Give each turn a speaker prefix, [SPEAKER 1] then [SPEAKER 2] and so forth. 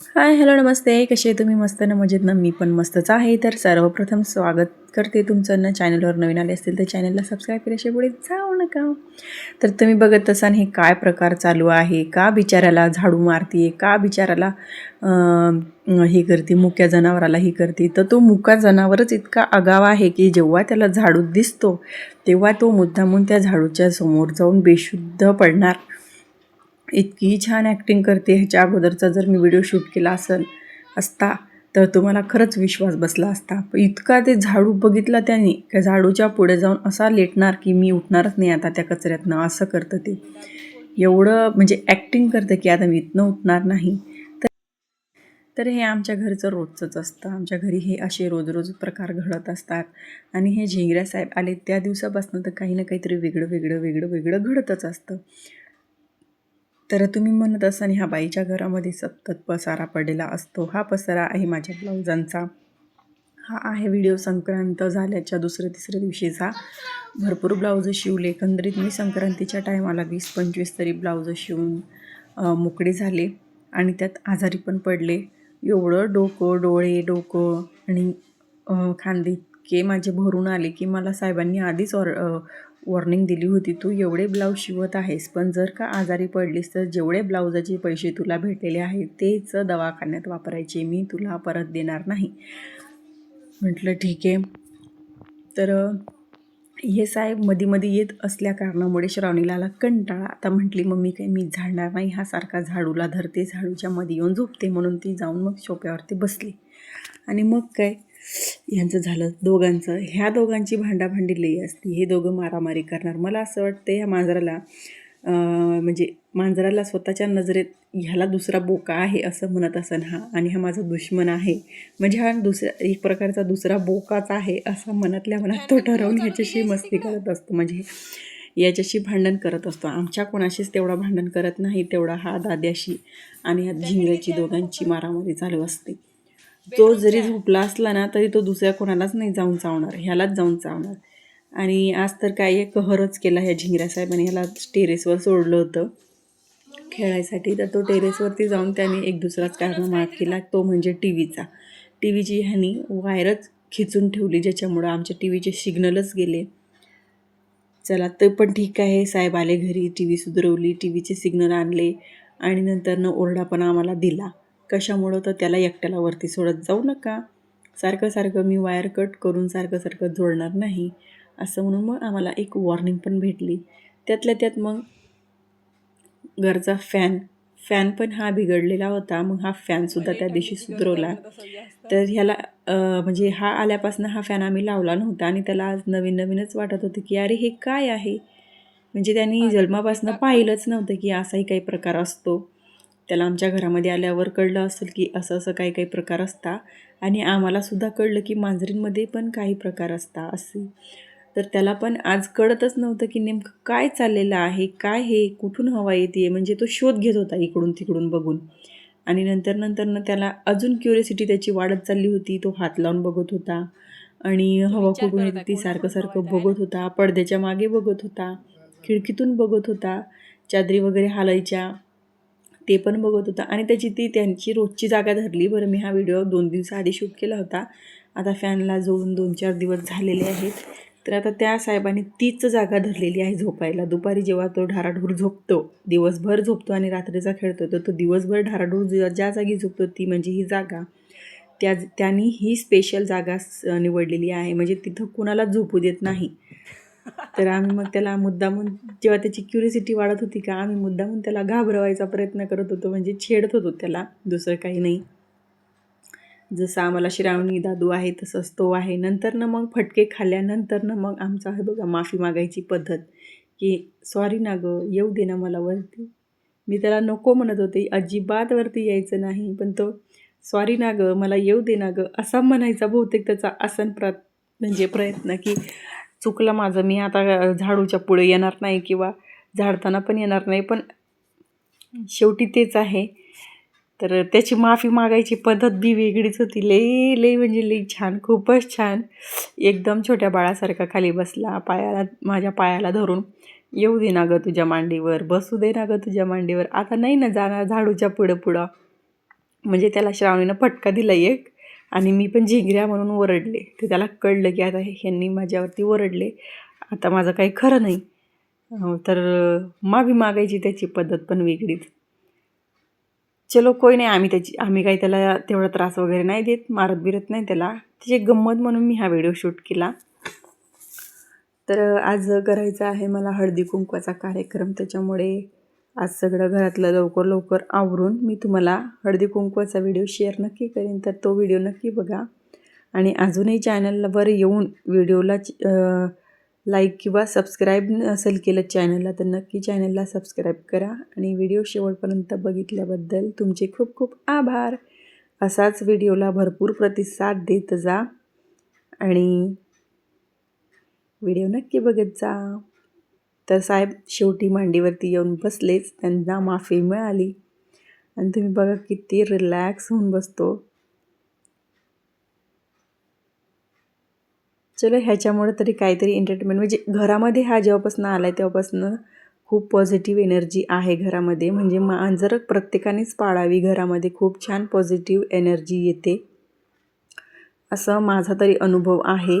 [SPEAKER 1] Hi hello नमस्ते. कसे आहे तुम्ही? मस्त ना? मजेत ना? मी पण मस्तच आहे. तर सर्वप्रथम स्वागत करते तुमचं ना चॅनलवर. नवीन आले असतील तर चॅनलला सबस्क्राईब केल्याशिवाय पुढे जाऊ नका. तर तुम्ही बघत असाल हे काय प्रकार चालू आहे? का बिचाऱ्याला झाडू मारते का बिचाऱ्याला हे करते? मुक्या जनावराला ही करते? तर तो मुका जनावरच इतका आगाव आहे की जेव्हा त्याला झाडू दिसतो तेव्हा तो मुद्दामून त्या झाडूच्या समोर जाऊन बेशुद्ध पडणार. इतकी छान ॲक्टिंग करते ह्याच्या अगोदरचा जर मी व्हिडिओ शूट केला असेल असता तर तुम्हाला खरंच विश्वास बसला असता. इतका ते झाडू बघितला त्याने का झाडूच्या पुढे जाऊन असा लेटणार की मी उठणारच नाही आता त्या कचऱ्यातनं असं करतं ते. एवढं म्हणजे ॲक्टिंग करतं की आता मी इथनं उठणार नाही. तर तर हे आमच्या घरचं रोजचंच असतं. आमच्या घरी हे असे रोज रोज प्रकार घडत असतात. आणि हे झिंगऱ्या साहेब आले त्या दिवसापासून तर काही ना काहीतरी वेगळं वेगळं वेगळं वेगळं घडतच असतं. तर तुम्ही म्हणत असाल ह्या बाईच्या घरामध्ये सतत पसारा पडलेला असतो. हा पसारा आहे माझ्या ब्लाउजांचा हा आहे व्हिडिओ संक्रांत झाल्याच्या दुसऱ्या तिसऱ्या दिवशीचा. भरपूर ब्लाऊज शिवले. एकंदरीत मी संक्रांतीच्या टायमाला वीस पंचवीस तरी ब्लाऊज शिवून मोकळे झाले आणि त्यात आजारी पण पडले. एवढं डोकं डोळे डोकं आणि खांदे इतके माझे भरून आले की मला साहेबांनी आधीच ऑर वॉर्निंग दिली होती तू एवढे ब्लाऊज शिवत आहेस पण जर का आजारी पडलीस तर जेवढे ब्लाऊजाचे पैसे तुला भेटलेले आहेत तेच दवाखान्यात वापरायचे मी तुला परत देणार नाही. म्हटलं ठीक आहे. तर हे साहेबमध्ये मध्ये येत असल्या कारणामुळे श्रावणीला आला कंटाळा. आता म्हटली मम्मी काही मी झाडणार नाही हा सारखा झाडूला धरते झाडूच्या मध्ये येऊन झोपते म्हणून ती जाऊन मग सोप्यावरती बसली. आणि मग काय? यांचं झालं. दोघांचं. ह्या दोघांची भांडाभांडी लई असती. हे दोघं मारामारी करणार. मला असं वाटतं ह्या मांजराला म्हणजे मांजराला स्वतःच्या नजरेत ह्याला दुसरा बोका आहे असं म्हणत असन हा. आणि हा माझा दुश्मन आहे. म्हणजे हा दुसऱ्या एक प्रकारचा दुसरा बोकाच आहे असं मनातल्या मनात तो ठरवून ह्याच्याशी मस्ती करत असतो. म्हणजे याच्याशी भांडण करत असतो. आमच्या कोणाशीच तेवढा भांडण करत नाही. तेवढा हा दाद्याशी आणि ह्या झिंगऱ्याची दोघांची मारामारी चालू असते. तो जरी झोपला असला ना तरी तो दुसऱ्या कोणालाच नाही जाऊन चावणार. ह्यालाच जाऊन चावणार. आणि आज तर काय एक कहरच केला ह्या झिंगऱ्या साहेबांनी. ह्याला टेरेसवर सोडलं होतं खेळायसाठी. तर तो टेरेसवरती जाऊन त्याने एक दुसराच कारनामा केला. तो म्हणजे टी व्हीचा टी व्हीची ह्यानी वायरच खिचून ठेवली ज्याच्यामुळं आमच्या टी व्हीचे सिग्नलच गेले. चला ते पण ठीक आहे. साहेब आले घरी टी व्ही सुधरवली टी व्हीचे सिग्नल आणले. आणि नंतरनं ओरडा पण आम्हाला दिला. कशामुळं तर त्याला एकट्याला वरती सोडत जाऊ नका. सारखं सारखं मी वायर कट करून सारखं सारखं जोडणार नाही असं म्हणून मग आम्हाला एक वॉर्निंग पण भेटली. त्यातल्या त्यात मग घरचा फॅन फॅन पण हा बिघडलेला होता. मग हा फॅनसुद्धा त्या दिवशी सुधरवला. तर ह्याला म्हणजे हा आल्यापासून हा फॅन आम्ही लावला नव्हता आणि त्याला आज नवीन नवीनच वाटत होतं की अरे हे काय आहे? म्हणजे त्यांनी जन्मापासून पाहिलंच नव्हतं की असाही काही प्रकार असतो. त्याला आमच्या घरामध्ये आल्यावर कळलं असेल की असं असं काही काही प्रकार असता. आणि आम्हालासुद्धा कळलं की मांजरींमध्ये पण काही प्रकार असता असे. तर त्याला पण आज कळतच नव्हतं की नेमकं काय चाललेलं आहे काय हे कुठून हवा येते म्हणजे तो शोध घेत होता इकडून तिकडून बघून. आणि नंतर नंतरनं त्याला अजून क्युरियोसिटी त्याची वाढत चालली होती. तो हात लावून बघत होता. आणि हवा कुठून येते ती सारखं सारखं बघत होता. पडद्याच्या मागे बघत होता. खिडकीतून बघत होता. चादरी वगैरे हालायच्या. ते पण बघत होता. आणि त्याची ती त्यांची रोजची जागा धरली. बरं मी हा व्हिडिओ दोन दिवसाआधी शूट केला होता. आता फॅनला जोडून दोन चार दिवस झालेले आहेत. तर आता त्या साहेबांनी तीच जागा धरलेली आहे झोपायला. दुपारी जेव्हा तो ढाराढूर झोपतो दिवसभर झोपतो आणि रात्रीचा खेळतो तर तो दिवसभर ढाराढूर ज्या जागी झोपतो ती म्हणजे ही जागा. त्या त्यांनी ही स्पेशल जागा स- निवडलेली आहे. म्हणजे तिथं कुणालाच झोपू देत नाही. तर आम्ही मग त्याला मुद्दामून जेव्हा त्याची क्युरिसिटी वाढत होती का आम्ही मुद्दामून त्याला घाबरवायचा प्रयत्न करत होतो म्हणजे छेडत होतो त्याला. दुसरं काही नाही. जसं आम्हाला श्रावणी दादू आहे तसंच तो आहे. नंतरनं मग फटके खाल्ल्यानंतरनं मग आमचा आहे बघा माफी मागायची पद्धत. की सॉरी ना गं येऊ दे ना मला वरती. मी त्याला नको म्हणत होते अजिबात वरती यायचं नाही. पण तो सॉरी ना गं मला येऊ दे ना गं असा म्हणायचा बहुतेक त्याचा आसन प्र म्हणजे प्रयत्न की चुकलं माझं मी आता झाडूच्या पुढे येणार नाही किंवा झाडताना पण येणार नाही पण शेवटी तेच आहे. तर त्याची माफी मागायची पद्धत बी वेगळीच होती. लई लई म्हणजे लई छान खूपच छान. एकदम छोट्या बाळासारखा खाली बसला पायाला माझ्या पायाला धरून. येऊ दे ना गं तुझ्या मांडीवर बसू दे ना गं तुझ्या मांडीवर. आता नाही ना जाणार झाडूच्या पुढं पुढं. म्हणजे त्याला श्रावणीनं फटका दिला एक. आणि मी पण झिंगऱ्या म्हणून ओरडले. ते त्याला कळलं की आता ह्यांनी माझ्यावरती ओरडले. आता माझं काही खरं नाही. तर माफी मागायची त्याची पद्धत पण वेगळीच. चलो कोई नाही आम्ही त्याची आम्ही काही त्याला तेवढा त्रास वगैरे नाही देत मारत बिरत नाही त्याला. त्याची गंमत म्हणून मी हा व्हिडिओ शूट केला. तर आज करायचा आहे मला हळदी कुंकवाचा कार्यक्रम. त्याच्यामुळे आज सगळं घरातलं लवकर लवकर आवरून मी तुम्हाला हळदी कुंकवाचा व्हिडिओ शेअर नक्की करेन. तर तो व्हिडिओ नक्की बघा. आणि अजूनही चॅनलवर येऊन व्हिडिओला लाईक किंवा सबस्क्राईब नसेल केलं चॅनलला तर नक्की चॅनलला सबस्क्राईब करा. आणि व्हिडिओ शेवटपर्यंत बघितल्याबद्दल तुमचे खूप खूप आभार. असाच व्हिडिओला भरपूर प्रतिसाद देत जा. आणि व्हिडिओ नक्की बघत जा. तर साहेब शेवटी मांडीवरती येऊन बसलेच. त्यांना माफी मिळाली. आणि तुम्ही बघा किती रिलॅक्स होऊन बसतो. चलो ह्याच्यामुळे तरी काहीतरी एंटरटेनमेंट म्हणजे घरामध्ये हा जेव्हापासून आला आहे तेव्हापासून खूप पॉझिटिव्ह एनर्जी आहे घरामध्ये. म्हणजे मांजर प्रत्येकानेच पाळावी. घरामध्ये खूप छान पॉझिटिव्ह एनर्जी येते. असं माझा तरी अनुभव आहे.